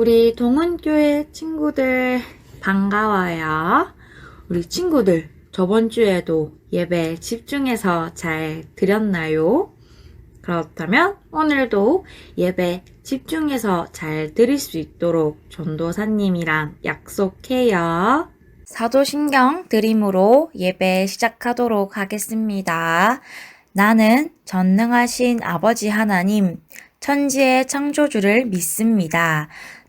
우리 동은교회 친구들 반가워요. 우리 친구들 저번 주에도 예배 집중해서 잘 드렸나요? 그렇다면 오늘도 예배 집중해서 잘 드릴 수 있도록 전도사님이랑 약속해요. 사도신경 드림으로 예배 시작하도록 하겠습니다. 나는 전능하신 아버지 하나님, 천지의 창조주를 믿습니다.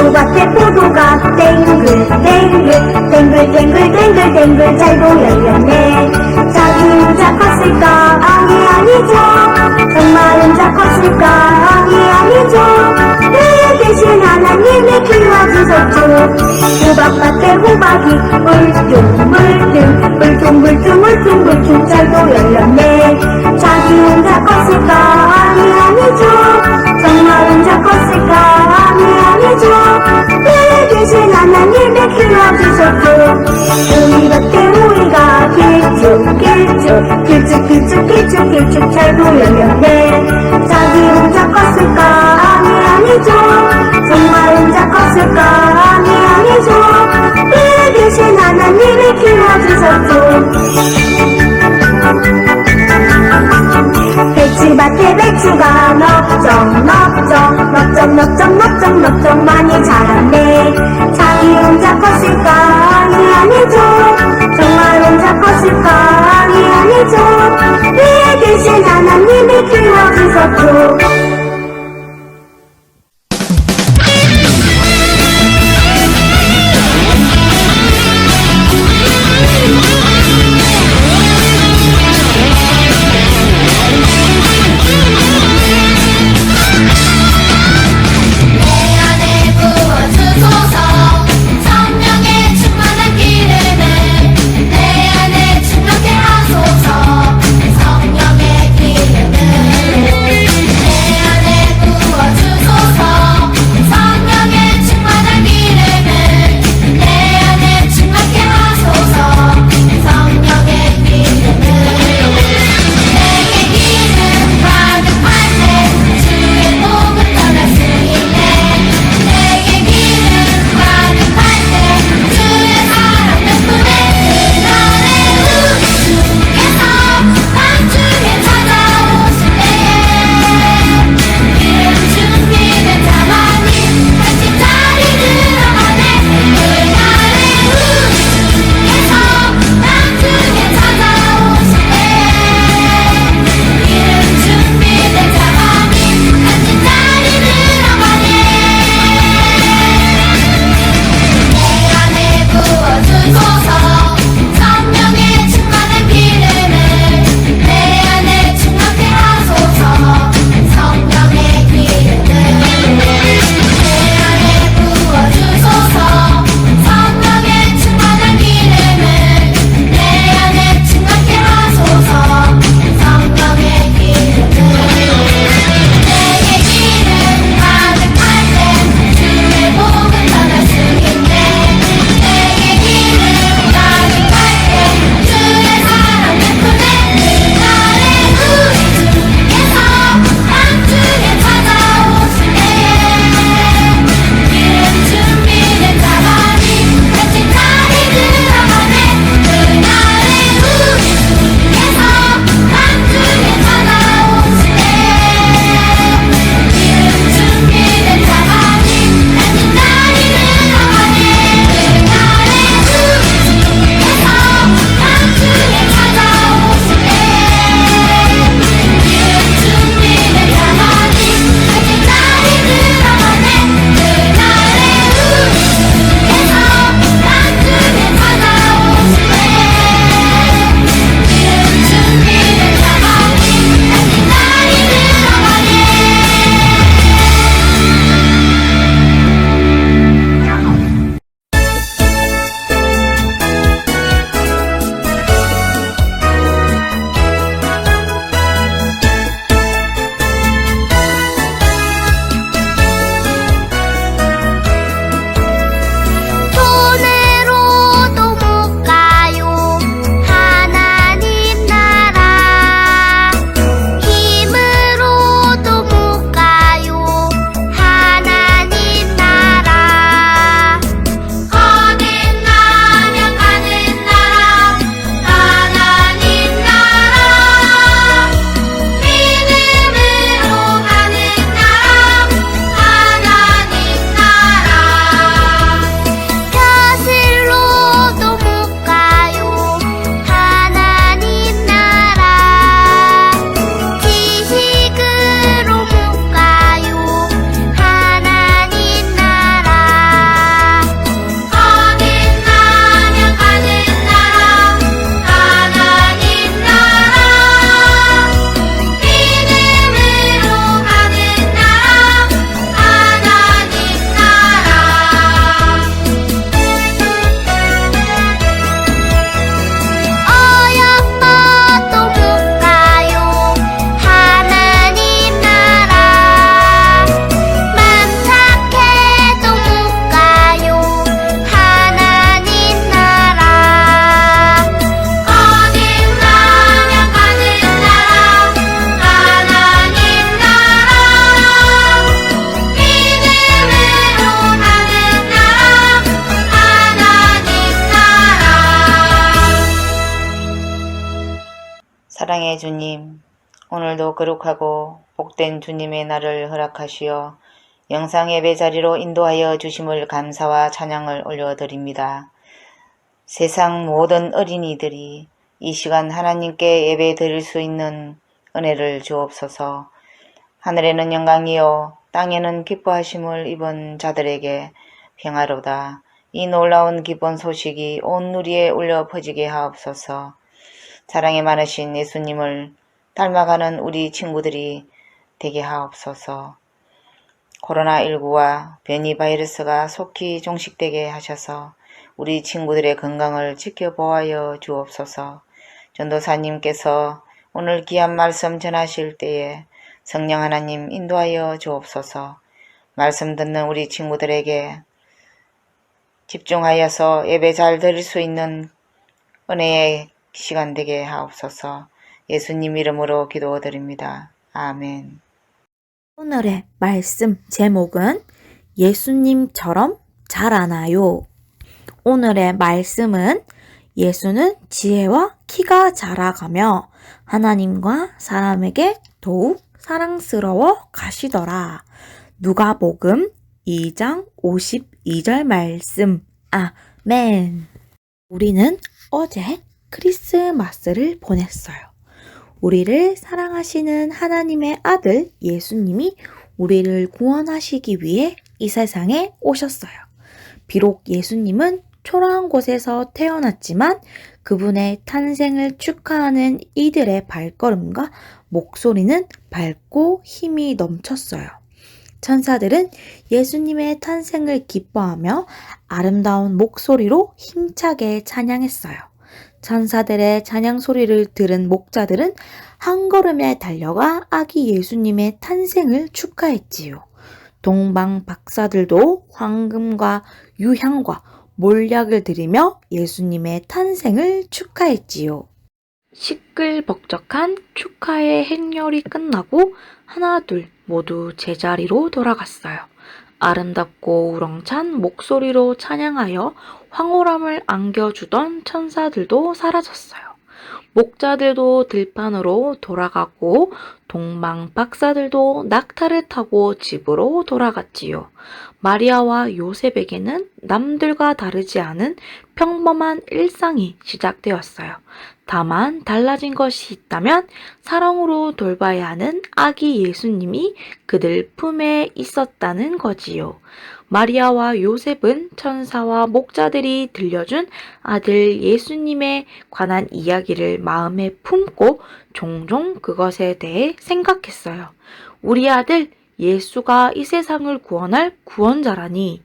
포도밭에 포도가 땡글 땡글. 땡글 땡글 땡글 땡글 잘도 열렸네. 자기 컸을까? 아니 아니죠. 정말 혼자 컸을까? 아니 아니죠. 내 대신 하나님이 키워주셨죠 호박밭에 호박이 물뚱물뚱 물뚱물뚱 물뚱물뚱 잘도 열렸네 자기 혼자 컸을까 아니 아니죠 정말 혼자 컸을까 아니 아니죠 내 대신 하나님이 키워주셨죠 우리 밭에 우리가 길쭉 길쭉 길쭉 길쭉 길쭉 잘도 열렸네 자기 혼자 컸을까 아니 아니죠 정말 혼자 컸을까 아니 아니죠 아니 아니죠 내 대신 하나님이 키워주셨죠 사랑의 주님, 오늘도 거룩하고 복된 주님의 날을 허락하시어 영상 예배 자리로 인도하여 주심을 감사와 찬양을 올려드립니다. 세상 모든 어린이들이 이 시간 하나님께 예배 드릴 수 있는 은혜를 주옵소서. 하늘에는 영광이요 땅에는 기뻐하심을 입은 자들에게 평화로다. 이 놀라운 기쁜 소식이 온 누리에 울려 퍼지게 하옵소서. 사랑이 많으신 예수님을 닮아가는 우리 친구들이 되게 하옵소서. 코로나19와 변이 바이러스가 속히 종식되게 하셔서 우리 친구들의 건강을 지켜보아여 주옵소서. 전도사님께서 오늘 귀한 말씀 전하실 때에 성령 하나님 인도하여 주옵소서. 말씀 듣는 우리 친구들에게 집중하여서 예배 잘 드릴 수 있는 은혜의 시간 되게 하옵소서. 예수님 이름으로 기도드립니다. 아멘. 오늘의 말씀 제목은 예수님처럼 자라나요. 오늘의 말씀은 예수는 지혜와 키가 자라가며 하나님과 사람에게 더욱 사랑스러워 가시더라. 누가복음 2장 52절 말씀. 아멘. 우리는 어제 크리스마스를 보냈어요. 우리를 사랑하시는 하나님의 아들 예수님이 우리를 구원하시기 위해 이 세상에 오셨어요. 비록 예수님은 초라한 곳에서 태어났지만 그분의 탄생을 축하하는 이들의 발걸음과 목소리는 밝고 힘이 넘쳤어요. 천사들은 예수님의 탄생을 기뻐하며 아름다운 목소리로 힘차게 찬양했어요. 천사들의 찬양 소리를 들은 목자들은 한 걸음에 달려가 아기 예수님의 탄생을 축하했지요. 동방 박사들도 황금과 유향과 몰약을 드리며 예수님의 탄생을 축하했지요. 시끌벅적한 축하의 행렬이 끝나고 하나 둘 모두 제자리로 돌아갔어요. 아름답고 우렁찬 목소리로 찬양하여 황홀함을 안겨주던 천사들도 사라졌어요. 목자들도 들판으로 돌아가고 동방 박사들도 낙타를 타고 집으로 돌아갔지요. 마리아와 요셉에게는 남들과 다르지 않은 평범한 일상이 시작되었어요. 다만 달라진 것이 있다면 사랑으로 돌봐야 하는 아기 예수님이 그들 품에 있었다는 거지요. 마리아와 요셉은 천사와 목자들이 들려준 아들 예수님에 관한 이야기를 마음에 품고 종종 그것에 대해 생각했어요. 우리 아들 예수가 이 세상을 구원할 구원자라니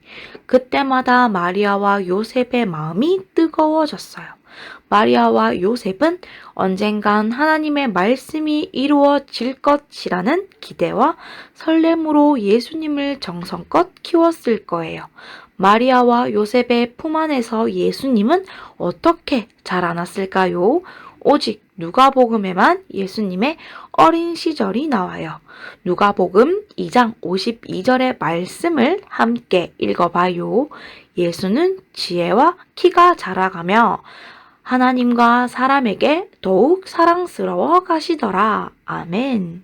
그때마다 마리아와 요셉의 마음이 뜨거워졌어요. 마리아와 요셉은 언젠간 하나님의 말씀이 이루어질 것이라는 기대와 설렘으로 예수님을 정성껏 키웠을 거예요. 마리아와 요셉의 품 안에서 예수님은 어떻게 자라났을까요? 오직 누가복음에만 예수님의 어린 시절이 나와요. 누가복음 2장 52절의 말씀을 함께 읽어봐요. 예수는 지혜와 키가 자라가며 하나님과 사람에게 더욱 사랑스러워 가시더라. 아멘.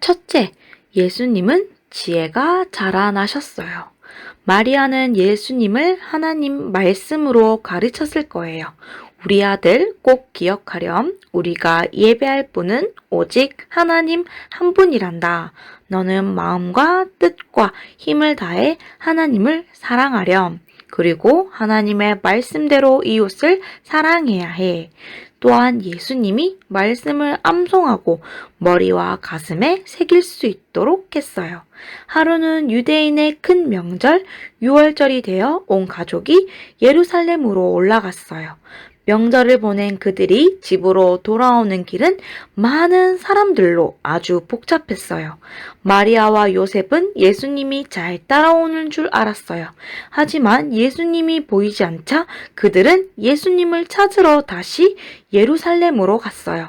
첫째, 예수님은 지혜가 자라나셨어요. 마리아는 예수님을 하나님 말씀으로 가르쳤을 거예요. 우리 아들 꼭 기억하렴. 우리가 예배할 분은 오직 하나님 한 분이란다. 너는 마음과 뜻과 힘을 다해 하나님을 사랑하렴. 그리고 하나님의 말씀대로 이웃을 사랑해야 해. 또한 예수님이 말씀을 암송하고 머리와 가슴에 새길 수 있도록 했어요. 하루는 유대인의 큰 명절 6월절이 되어 온 가족이 예루살렘으로 올라갔어요. 명절을 보낸 그들이 집으로 돌아오는 길은 많은 사람들로 아주 복잡했어요. 마리아와 요셉은 예수님이 잘 따라오는 줄 알았어요. 하지만 예수님이 보이지 않자 그들은 예수님을 찾으러 다시 예루살렘으로 갔어요.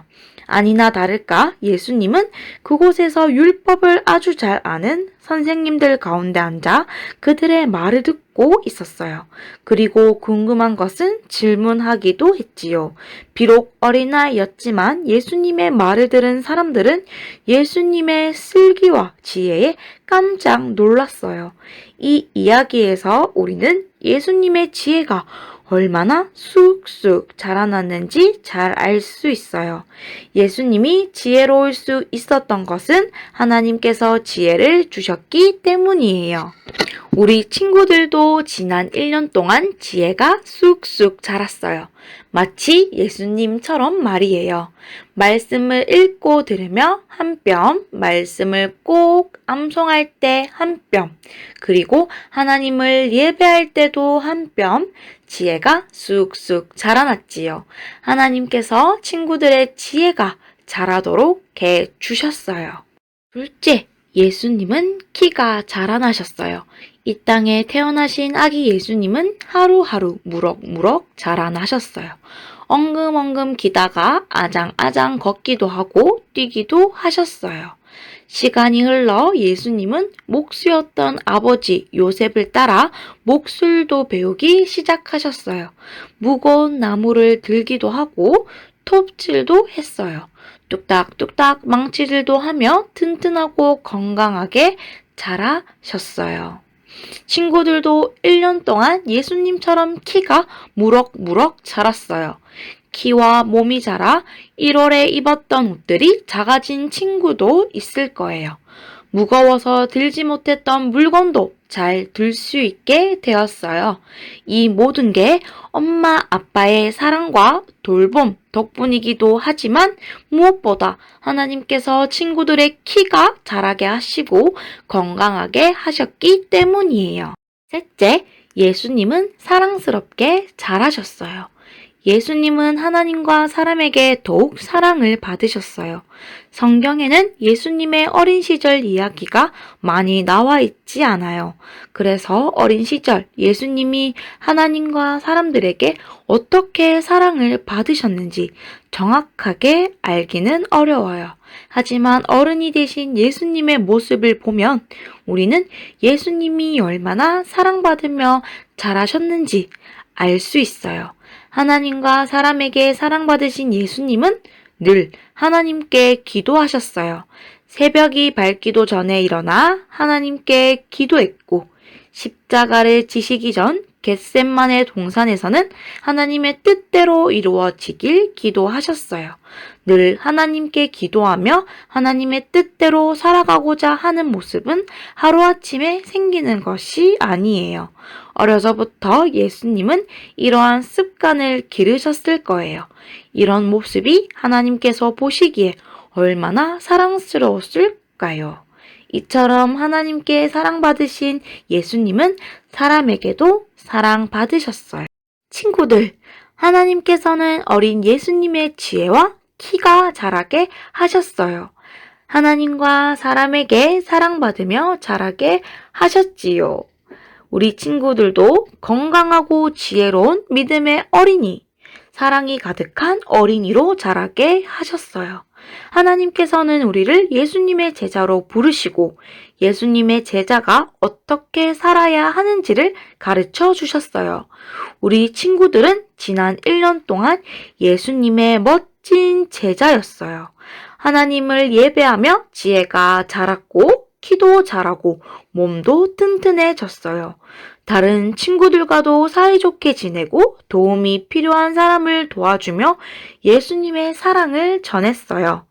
아니나 다를까 예수님은 그곳에서 율법을 아주 잘 아는 선생님들 가운데 앉아 그들의 말을 듣고 있었어요. 그리고 궁금한 것은 질문하기도 했지요. 비록 어린아이였지만 예수님의 말을 들은 사람들은 예수님의 슬기와 지혜에 깜짝 놀랐어요. 이 이야기에서 우리는 예수님의 지혜가 얼마나 쑥쑥 자라났는지 잘 알 수 있어요. 예수님이 지혜로울 수 있었던 것은 하나님께서 지혜를 주셨기 때문이에요. 우리 친구들도 지난 1년 동안 지혜가 쑥쑥 자랐어요. 마치 예수님처럼 말이에요. 말씀을 읽고 들으며 한 뼘, 말씀을 꼭 암송할 때 한 뼘, 그리고 하나님을 예배할 때도 한 뼘, 지혜가 쑥쑥 자라났지요. 하나님께서 친구들의 지혜가 자라도록 해 주셨어요. 둘째, 예수님은 키가 자라나셨어요. 이 땅에 태어나신 아기 예수님은 하루하루 무럭무럭 자라나셨어요. 엉금엉금 기다가 아장아장 걷기도 하고 뛰기도 하셨어요. 시간이 흘러 예수님은 목수였던 아버지 요셉을 따라 목술도 배우기 시작하셨어요. 무거운 나무를 들기도 하고 톱질도 했어요. 뚝딱뚝딱 망치질도 하며 튼튼하고 건강하게 자라셨어요. 친구들도 1년 동안 예수님처럼 키가 무럭무럭 자랐어요. 키와 몸이 자라 1월에 입었던 옷들이 작아진 친구도 있을 거예요. 무거워서 들지 못했던 물건도 잘 들 수 있게 되었어요. 이 모든 게 엄마 아빠의 사랑과 돌봄 덕분이기도 하지만 무엇보다 하나님께서 친구들의 키가 자라게 하시고 건강하게 하셨기 때문이에요. 셋째, 예수님은 사랑스럽게 자라셨어요. 예수님은 하나님과 사람에게 더욱 사랑을 받으셨어요. 성경에는 예수님의 어린 시절 이야기가 많이 나와 있지 않아요. 그래서 어린 시절 예수님이 하나님과 사람들에게 어떻게 사랑을 받으셨는지 정확하게 알기는 어려워요. 하지만 어른이 되신 예수님의 모습을 보면 우리는 예수님이 얼마나 사랑받으며 잘하셨는지 알 수 있어요. 하나님과 사람에게 사랑받으신 예수님은 늘 하나님께 기도하셨어요. 새벽이 밝기도 전에 일어나 하나님께 기도했고 십자가를 지시기 전 겟셋만의 동산에서는 하나님의 뜻대로 이루어지길 기도하셨어요. 늘 하나님께 기도하며 하나님의 뜻대로 살아가고자 하는 모습은 하루아침에 생기는 것이 아니에요. 어려서부터 예수님은 이러한 습관을 기르셨을 거예요. 이런 모습이 하나님께서 보시기에 얼마나 사랑스러웠을까요? 이처럼 하나님께 사랑받으신 예수님은 사람에게도 사랑받으셨어요. 친구들, 하나님께서는 어린 예수님의 지혜와 키가 자라게 하셨어요. 하나님과 사람에게 사랑받으며 자라게 하셨지요. 우리 친구들도 건강하고 지혜로운 믿음의 어린이, 사랑이 가득한 어린이로 자라게 하셨어요. 하나님께서는 우리를 예수님의 제자로 부르시고 예수님의 제자가 어떻게 살아야 하는지를 가르쳐 주셨어요. 우리 친구들은 지난 1년 동안 예수님의 멋진 제자였어요. 하나님을 예배하며 지혜가 자랐고 키도 자라고 몸도 튼튼해졌어요. 다른 친구들과도 사이좋게 지내고 도움이 필요한 사람을 도와주며 예수님의 사랑을 전했어요.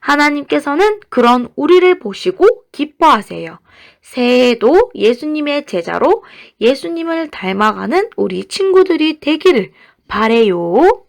하나님께서는 그런 우리를 보시고 기뻐하세요. 새해에도 예수님의 제자로 예수님을 닮아가는 우리 친구들이 되기를 바래요.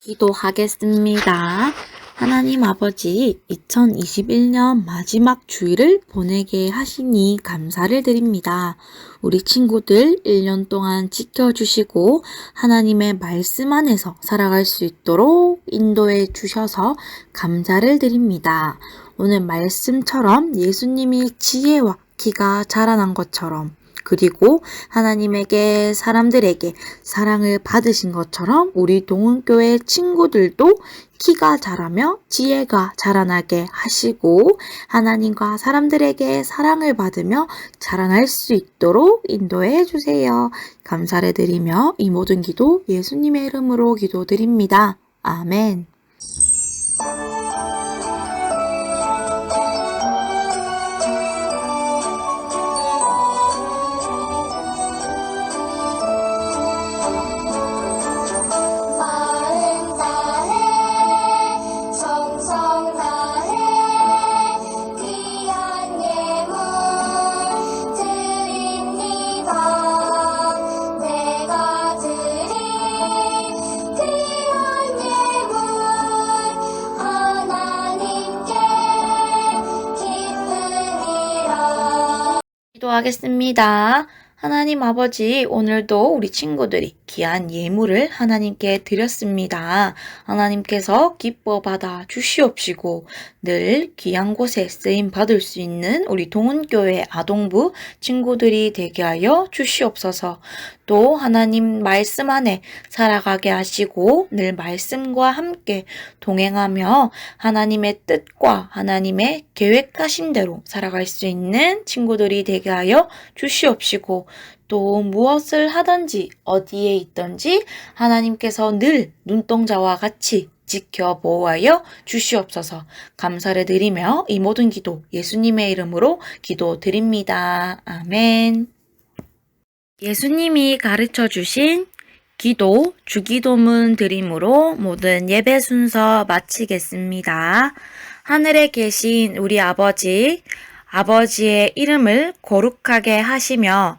기도하겠습니다. 하나님 아버지, 2021년 마지막 주일을 보내게 하시니 감사를 드립니다. 우리 친구들 1년 동안 지켜주시고 하나님의 말씀 안에서 살아갈 수 있도록 인도해 주셔서 감사를 드립니다. 오늘 말씀처럼 예수님이 지혜와 키가 자라난 것처럼 그리고 하나님에게 사람들에게 사랑을 받으신 것처럼 우리 동은교회 친구들도 키가 자라며 지혜가 자라나게 하시고 하나님과 사람들에게 사랑을 받으며 자라날 수 있도록 인도해 주세요. 감사를 드리며 이 모든 기도 예수님의 이름으로 기도드립니다. 아멘. 기도하겠습니다. 하나님 아버지, 오늘도 우리 친구들이 귀한 예물을 하나님께 드렸습니다. 하나님께서 기뻐 받아 주시옵시고 늘 귀한 곳에 쓰임 받을 수 있는 우리 동은교회 아동부 친구들이 되게 하여 주시옵소서. 또 하나님 말씀 안에 살아가게 하시고 늘 말씀과 함께 동행하며 하나님의 뜻과 하나님의 계획하신 대로 살아갈 수 있는 친구들이 되게 하여 주시옵시고 또 무엇을 하든지 어디에 있든지 하나님께서 늘 눈동자와 같이 지켜 보호하여 주시옵소서 감사를 드리며 이 모든 기도 예수님의 이름으로 기도 드립니다. 아멘. 예수님이 가르쳐 주신 기도, 주기도문 드림으로 모든 예배 순서 마치겠습니다. 하늘에 계신 우리 아버지, 아버지의 이름을 거룩하게 하시며